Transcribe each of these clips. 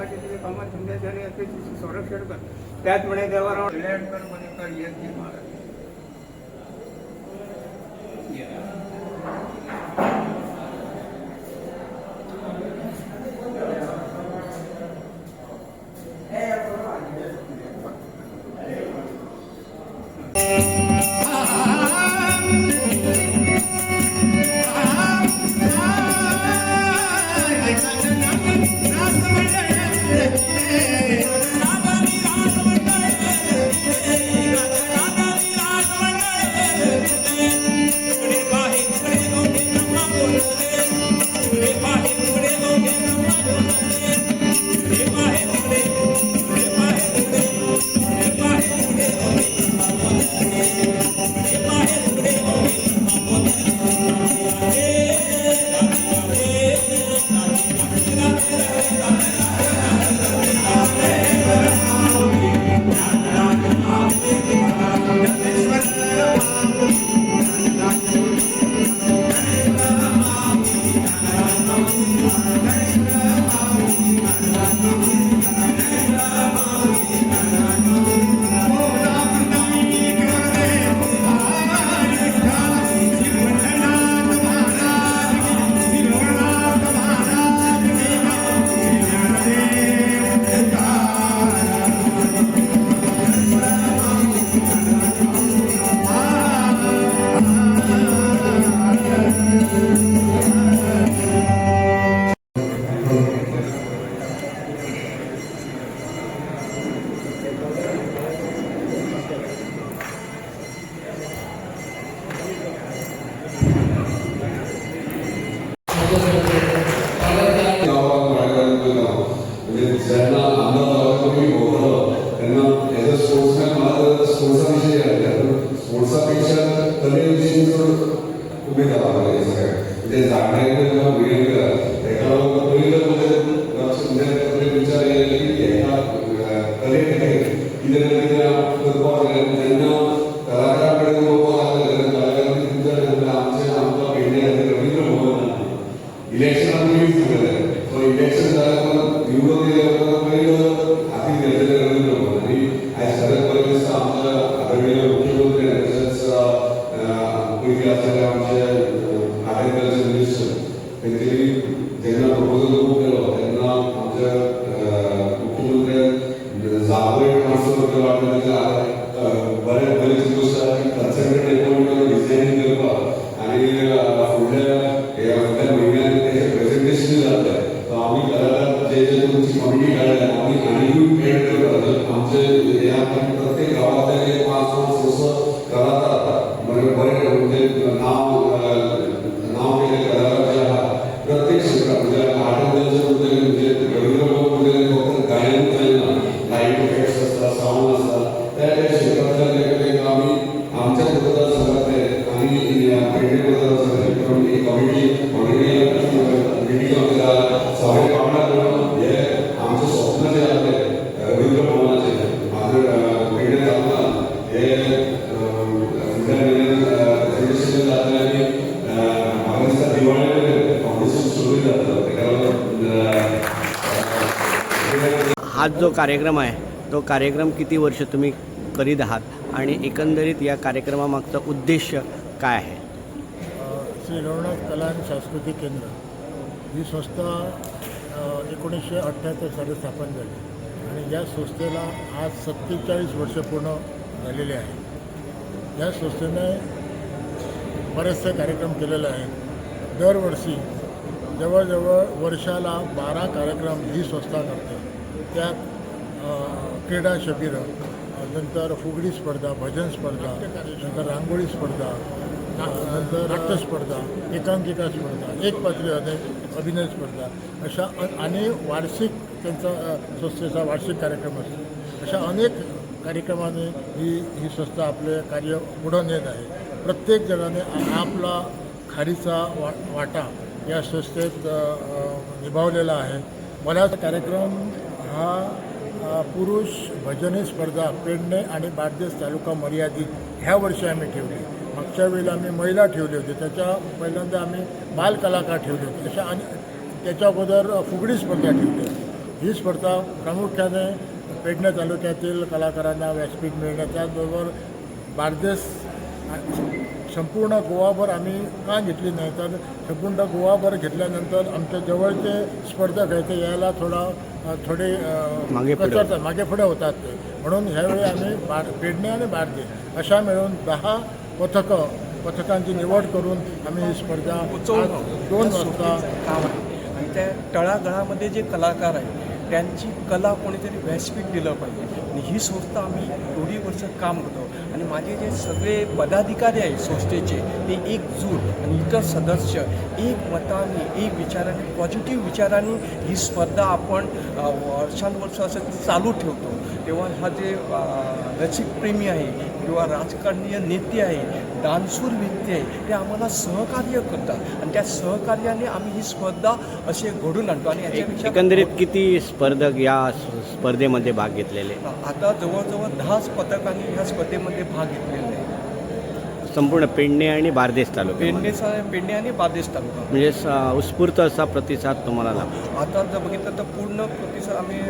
पाटील कामात संध्याकाळी असे संरक्षण कर. त्यात म्हणे देवाराव कल्याणकर मनेकर यांची महाराज. गावात कलेकडे किती ना किती फुटबॉल त्यांना कलाकाराकडे बाबा आलं कलाकारांनी तुमच्या आमच्या आमचा पेंडे रवींद्र भवन आहे इलेक्शन आम्ही झालेलं आम्ही करायला जे जे तुमची कमिटी करायला आम्ही आणखी पेड करतो आमचे आपण प्रत्येक गावातले एक पाच पाच वर्ष करायला म्हणजे बरे म्हणजे नाव नाव केले करायला आज हा जो कार्यक्रम आहे तो कार्यक्रम किती वर्ष तुम्ही करीत आहात आणि एकंदरीत या कार्यक्रमामागचा उद्देश काय आहे? श्री रवनाथ कला आणि सांस्कृतिक केंद्र. ही संस्था एकोणीसशे अठ्ठ्याहत्तर साली स्थापन झाली. आणि या संस्थेला आज सत्तेचाळीस वर्ष पूर्ण झालेले आहे. या संस्थेने बरेचसे कार्यक्रम केलेले आहेत. दरवर्षी जवळजवळ वर्षाला बारा कार्यक्रम ही संस्था करते. त्यात क्रीडा शिबिरं नंतर फुगडी स्पर्धा भजन स्पर्धा नंतर रांगोळी स्पर्धा नंतर नाट्यस्पर्धा एकांकिका स्पर्धा एक पात्री अनेक अभिनय स्पर्धा अशा आणि वार्षिक त्यांचा संस्थेचा वार्षिक कार्यक्रम असतो. अशा अनेक कार्यक्रमाने ही ही संस्था आपले कार्य पुढं नेत आहे. प्रत्येक जणाने आपला खारीचा वा वाटा या संस्थेत निभावलेला आहे. बराच कार्यक्रम हा पुरुष भजनी स्पर्धा पेडणे आणि बारदेस तालुका मर्यादित ह्या वर्षी आम्ही ठेवली. मागच्या वेळेला आम्ही महिला ठेवली होती. त्याच्या पहिल्यांदा आम्ही बालकलाकार ठेवले होते. अशा आणि त्याच्या अगोदर फुगडी स्पर्धा ठेवली होती. ही स्पर्धा प्रामुख्याने पेडणे तालुक्यातील कलाकारांना व्यासपीठ मिळणे त्याचबरोबर बारदेस संपूर्ण गोवाभर आम्ही का घेतली नाही? तर संपूर्ण गोवाभर घेतल्यानंतर आमच्या जवळचे स्पर्धक आहेत ते यायला थोडा थोडे अ, मागे पुढे कचरतात मागे पुढे होतात ते. म्हणून ह्यावेळी आम्ही बार पेडणे आणि बारदे अशा मिळून दहा पथकं पथकांची निवड करून आम्ही ही स्पर्धा दोन वाजता काम आहे आणि त्या तळागाळामध्ये जे कलाकार आहेत त्यांची कला कोणीतरी व्यासपीठ दिलं पाहिजे. आणि ही संस्था आम्ही एवढी वर्ष काम करतो. आणि माझे जे सगळे पदाधिकारी आहेत संस्थेचे ते एकजूट आणि इतर सदस्य एक मताने एक विचाराने पॉझिटिव्ह विचाराने ही स्पर्धा आपण वर्षानुवर्ष असं चालू ठेवतो. तेव्हा हा जे रसिक प्रेमी आहे किंवा राजकारणीय नेते आहे डान्सूर व्यक्ती आहे ते आम्हाला सहकार्य करतात. आणि त्या सहकार्याने आम्ही ही स्पर्धा असे घडून आणतो. आणि याच्यापेक्षा एकंदरीत किती स्पर्धक या स्पर्धेमध्ये भाग घेतलेले? आता जवळजवळ दहाच पथकांनी ह्या स्पर्धेमध्ये भाग घेतलेला आहे संपूर्ण पेडणे आणि बारदेस तालुका पेडणेचा पेडणे आणि बादेश तालुका. म्हणजे उत्स्फूर्त असा प्रतिसाद तुम्हाला लाभतो आता जर बघितलं तर पूर्ण प्रतिसाद आम्ही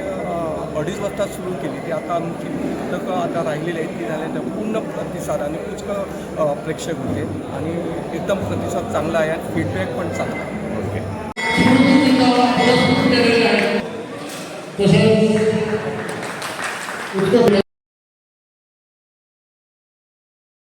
अडीच वाजता सुरू केली. ती आता आमची पुस्तकं आता राहिलेली आहेत. ती झाल्यानंतर पूर्ण प्रतिसाद आणि पुष्कळ प्रेक्षक होते. आणि एकदम प्रतिसाद चांगला आहे आणि फीडबॅक पण चांगला आहे. ओके.